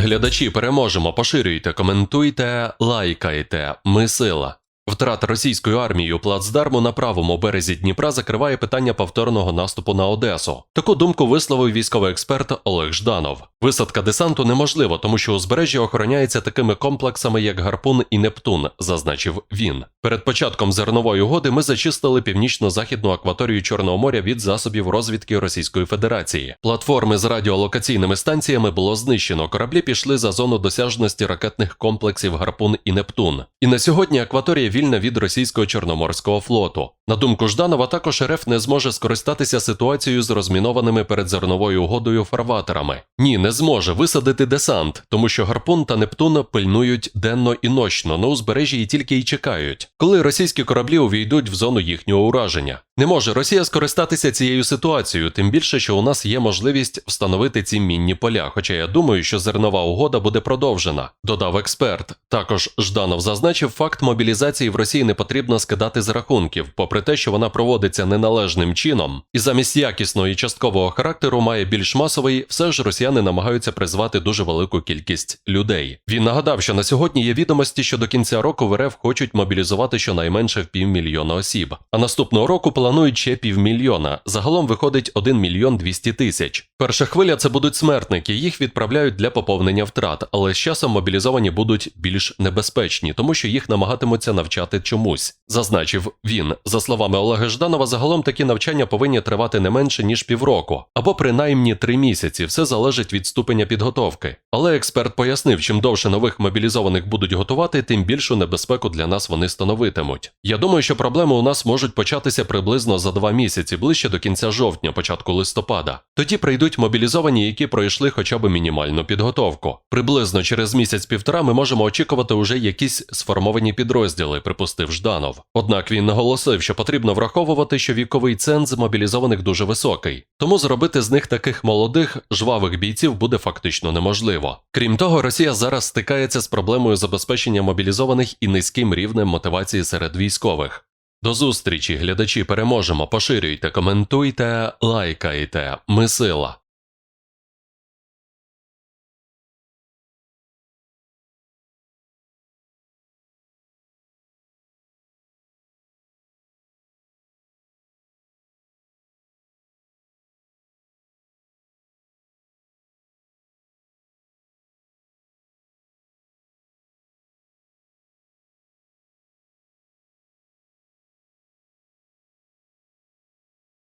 глядачі, переможемо. Поширюйте, коментуйте, лайкайте. Ми сила. Втрата російською армією плацдарму на правому березі Дніпра закриває питання повторного наступу на Одесу. Таку думку висловив військовий експерт Олег Жданов. Висадка десанту неможливо, тому що узбережжя охороняється такими комплексами, як Гарпун і Нептун, зазначив він. Перед початком зернової угоди ми зачистили північно-західну акваторію Чорного моря від засобів розвідки Російської Федерації. Платформи з радіолокаційними станціями було знищено. Кораблі пішли за зону досяжності ракетних комплексів Гарпун і Нептун. І на сьогодні акваторія вільна від російського чорноморського флоту. На думку Жданова, також РФ не зможе скористатися ситуацією з розмінованими перед зерновою угодою фарватерами. Ні, не зможе висадити десант, тому що Гарпун та Нептун пильнують денно і ночно на узбережжі і тільки й чекають, коли російські кораблі увійдуть в зону їхнього ураження. Не може Росія скористатися цією ситуацією, тим більше, що у нас є можливість встановити ці мінні поля. Хоча я думаю, що зернова угода буде продовжена, додав експерт. Також Жданов зазначив, факт мобілізації в Росії не потрібно скидати з рахунків, попри те, що вона проводиться неналежним чином, і замість якісного і часткового характеру має більш масовий, все ж росіяни намагаються призвати дуже велику кількість людей. Він нагадав, що на сьогодні є відомості, що до кінця року в РФ хочуть мобілізувати щонайменше в півмільйона осіб, а наступного року планують ще півмільйона. Загалом виходить 1 мільйон 200 тисяч. Перша хвиля це будуть смертники, їх відправляють для поповнення втрат, але з часом мобілізовані будуть більш небезпечні, тому що їх намагатимуться навчати чомусь, зазначив він. За словами Олега Жданова, загалом такі навчання повинні тривати не менше ніж півроку, або принаймні три місяці. Все залежить від ступеня підготовки. Але експерт пояснив, чим довше нових мобілізованих будуть готувати, тим більшу небезпеку для нас вони становитимуть. Я думаю, що проблеми у нас можуть початися приблизно за два місяці, ближче до кінця жовтня, початку листопада. Тоді прийдуть мобілізовані, які пройшли хоча б мінімальну підготовку. Приблизно через місяць-півтора ми можемо очікувати уже якісь сформовані підрозділи, припустив Жданов. Однак він наголосив, що потрібно враховувати, що віковий ценз мобілізованих дуже високий, тому зробити з них таких молодих, жвавих бійців буде фактично неможливо. Крім того, Росія зараз стикається з проблемою забезпечення мобілізованих і низьким рівнем мотивації серед військових. До зустрічі, глядачі, переможемо. Поширюйте, коментуйте, лайкайте. Ми сила.